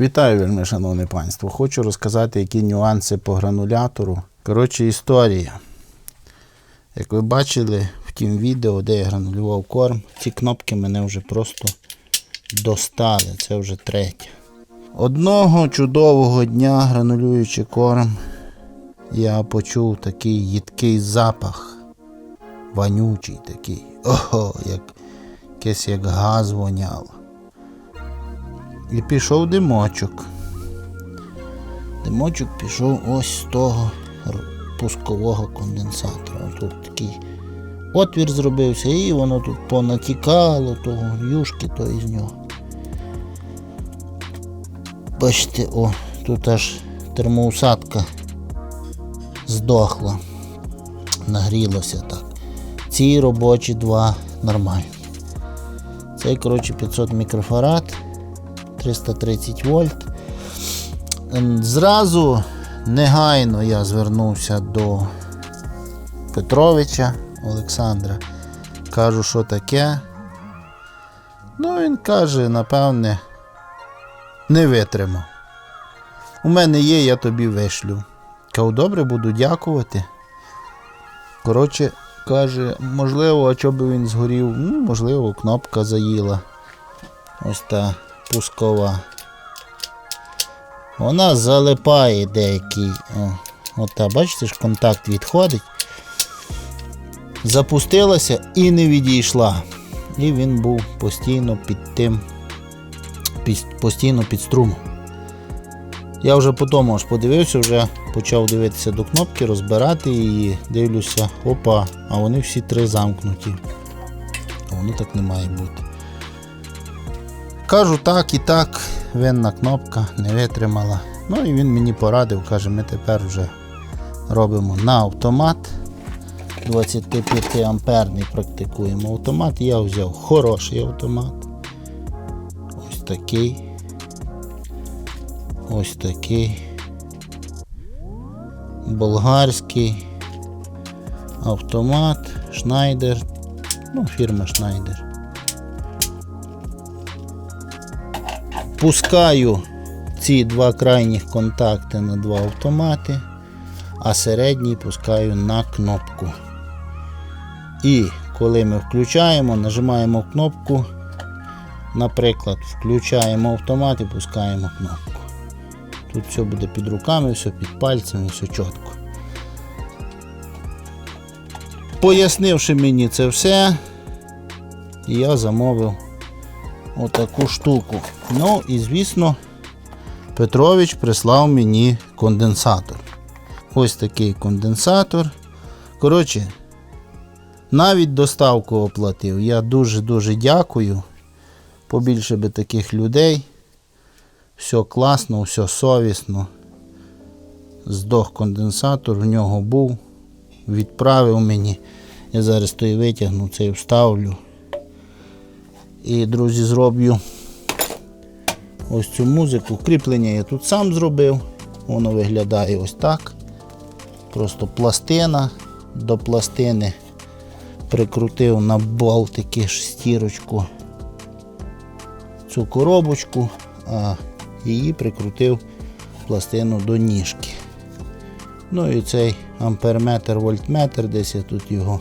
Вітаю, вельми шановне панство. Хочу розказати, які нюанси по гранулятору. Коротше, історія. Як ви бачили в тім відео, де я гранулював корм, ці кнопки мене вже просто достали. Це вже третє. Одного чудового дня, гранулюючи корм, я почув такий їдкий запах. Вонючий такий. Ого, як якесь як газ воняло. І пішов димочок. Димочок пішов ось з того пускового конденсатора. Тут такий отвір зробився і воно тут понатікало того юшки то із нього. Бачите, о, тут аж термоусадка здохла. Нагрілося так. Ці робочі два нормальні. Цей, коротше, 500 мікрофарад. 330 вольт. Ем, Зразу негайно я звернувся до Петровича Олександра. Кажу, що таке. Ну, він каже, напевне, не витримав. У мене є, я тобі вишлю. Кажу, добре, буду дякувати. Коротше, каже, можливо, а чого би він згорів? Ну, можливо, кнопка заїла. Ось та пускова. Вона залипає деякий. О, от бачите ж, контакт відходить. Запустилася і не відійшла. І він був постійно під тим, постійно під струмом. Я вже потім аж подивився, вже почав дивитися до кнопки, розбирати її, дивлюся, опа, а вони всі три замкнуті. А воно так не має бути. Кажу так і так, винна кнопка не витримала. Ну і він мені порадив, каже, ми тепер вже робимо на автомат. 25 амперний практикуємо автомат. Я взяв хороший автомат. Ось такий. Ось такий. Болгарський автомат, Шнайдер. Ну, фірма Шнайдер. Пускаю ці два крайніх контакти на два автомати, а середній пускаю на кнопку. І коли ми включаємо, нажимаємо кнопку, наприклад, включаємо автомат і пускаємо кнопку. Тут все буде під руками, все під пальцями, все чітко. Пояснивши мені це все, я замовив отаку штуку. Ну і звісно, Петрович прислав мені конденсатор. Ось такий конденсатор. Коротше, навіть доставку оплатив. Я дуже-дуже дякую. Побільше би таких людей. Все класно, все совісно. Здох конденсатор, в нього був. Відправив мені. Я зараз той витягну, цей вставлю. І, друзі, зроблю ось цю музику. Кріплення я тут сам зробив. Воно виглядає ось так. Просто пластина до пластини прикрутив на болтики шестірочку цю коробочку, а її прикрутив пластину до ніжки. Ну і цей амперметр, вольтметр, десь я тут його,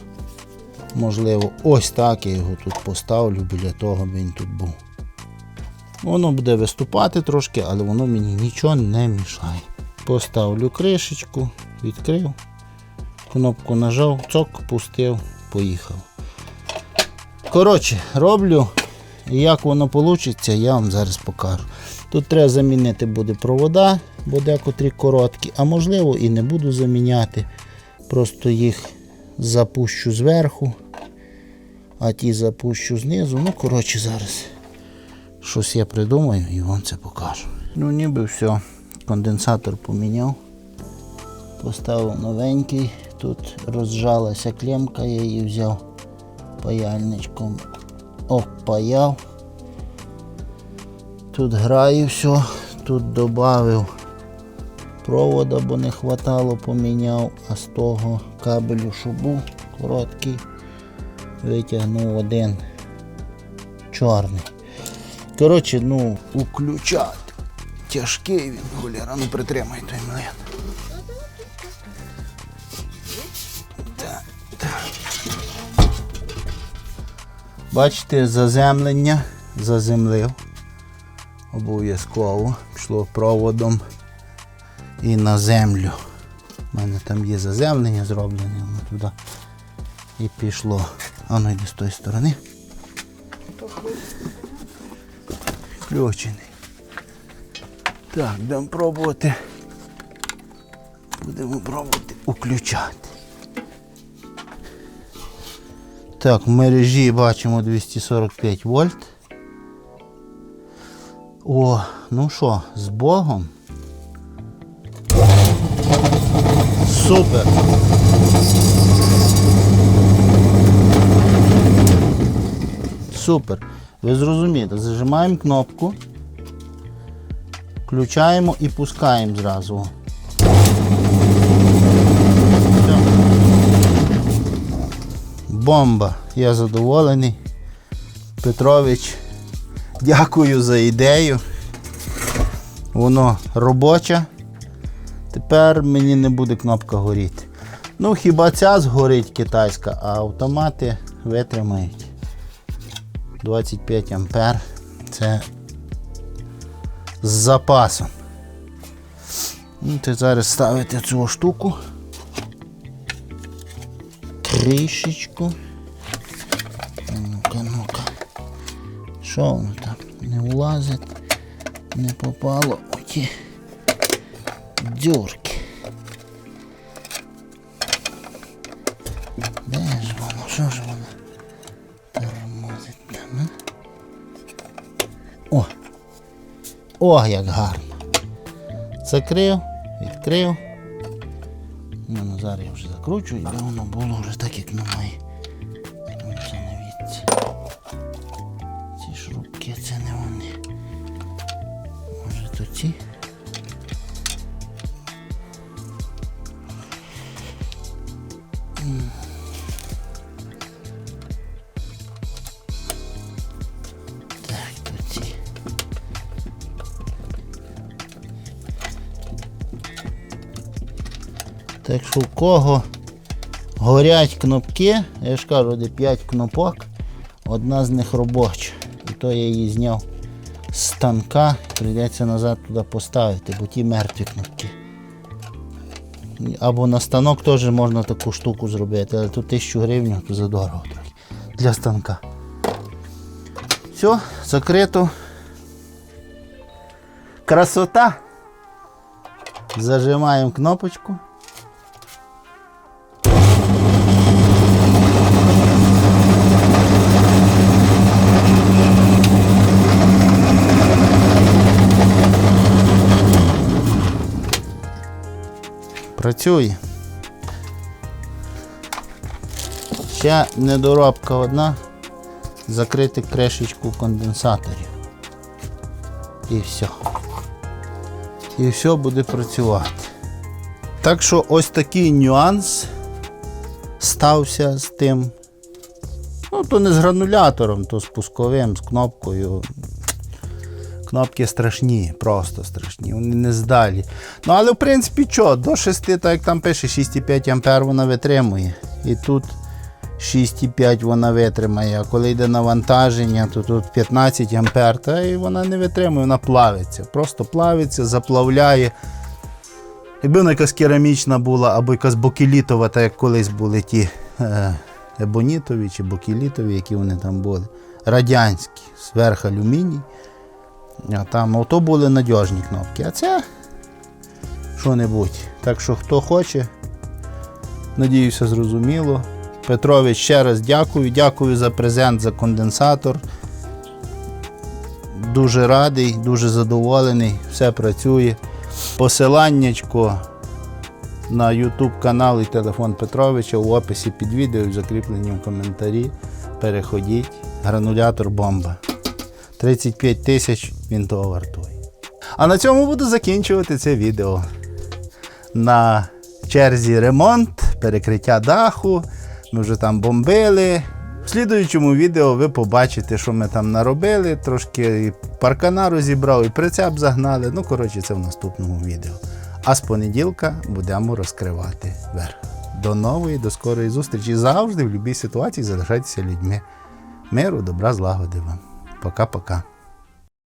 можливо, ось так я його тут поставлю, біля того він тут був. Воно буде виступати трошки, але воно мені нічого не мішає. Поставлю кришечку, відкрив, кнопку нажав, цок, пустив, поїхав. Коротше, роблю. І як воно вийде, я вам зараз покажу. Тут треба замінити буде провода, бо декотрі короткі, а можливо і не буду заміняти. Просто їх запущу зверху, а ті запущу знизу. Ну, коротше, зараз щось я придумаю і вам це покажу. Ну, ніби все. Конденсатор поміняв. Поставив новенький. Тут розжалася клемка, я її взяв паяльничком. Опаяв. Тут грає все, тут додав провода, бо не хватало, поміняв, а з того кабелю, був короткий, витягнув один чорний. Коротше, ну, включати. Тяжкий він, холєра, ну притримай той млин. Бачите, заземлення заземлив. Обов'язково пішло проводом і на землю. У мене там є заземлення зроблене, воно туди і пішло. А ну йде з тої сторони. Включений. Так, будемо пробувати. Будемо пробувати включати. Так, в мережі бачимо 245 вольт. О, ну що, з Богом. Супер. Супер. Ви зрозумієте, зажимаємо кнопку, включаємо і пускаємо зразу. Бомба. Я задоволений. Петрович, дякую за ідею. Воно робоче. Тепер мені не буде кнопка горіти. Ну, хіба ця згорить китайська, а автомати витримають. 25 ампер. Це з запасом. Ну, ти зараз ставите цю штуку. Трішечку. Ну-ка, ну-ка. Що воно там? Не влазить, не попало. Оті дюрки. Де ж воно? Що ж воно? Тормозить там, а? О! О, як гарно. Закрив, відкрив. Ну, зараз я вже закручую, де воно було вже так, як воно має. Так, що в кого горять кнопки, я ж кажу, де 5 кнопок, одна з них робоча. І то я її зняв з станка, прийдеться назад туди поставити, бо ті мертві кнопки. Або на станок теж можна таку штуку зробити, але тут 1000 гривень, то задорого трохи. Для станка. Все, закрито. Красота. Зажимаємо кнопочку. Працює. Ще недоробка одна. Закрити кришечку конденсаторів. І все. І все буде працювати. Так що ось такий нюанс стався з тим. Ну, то не з гранулятором, то з пусковим, з кнопкою. Кнопки страшні, просто страшні, вони не здалі. Ну, але в принципі що, до 6, так як там пише, 6,5 ампер вона витримує. І тут 6,5 вона витримає. А коли йде навантаження, то тут 15 ампер, та і вона не витримує, вона плавиться. Просто плавиться, заплавляє. Якби вона якась керамічна була, або якась бокелітова, так як колись були ті е, ебонітові чи бокелітові, які вони там були. Радянські, зверх алюміній. Там ото були надіжні кнопки. А це що-небудь. Так що хто хоче, надіюся, зрозуміло. Петрович, ще раз дякую. Дякую за презент, за конденсатор. Дуже радий, дуже задоволений, все працює. Посиланнячко на YouTube канал і телефон Петровича у описі під відео і в закріпленні в коментарі. Переходіть. Гранулятор бомба. 35 тисяч він того вартує. А на цьому буду закінчувати це відео. На черзі ремонт, перекриття даху. Ми вже там бомбили, В слідуючому відео ви побачите, що ми там наробили, трошки і паркана розібрав, і прицеп загнали. Ну, коротше, це в наступному відео. А з понеділка будемо розкривати верх. До нової, до скорої зустрічі. Завжди в будь-якій ситуації залишайтеся людьми. Миру, добра, злагоди вам. Пока-пока.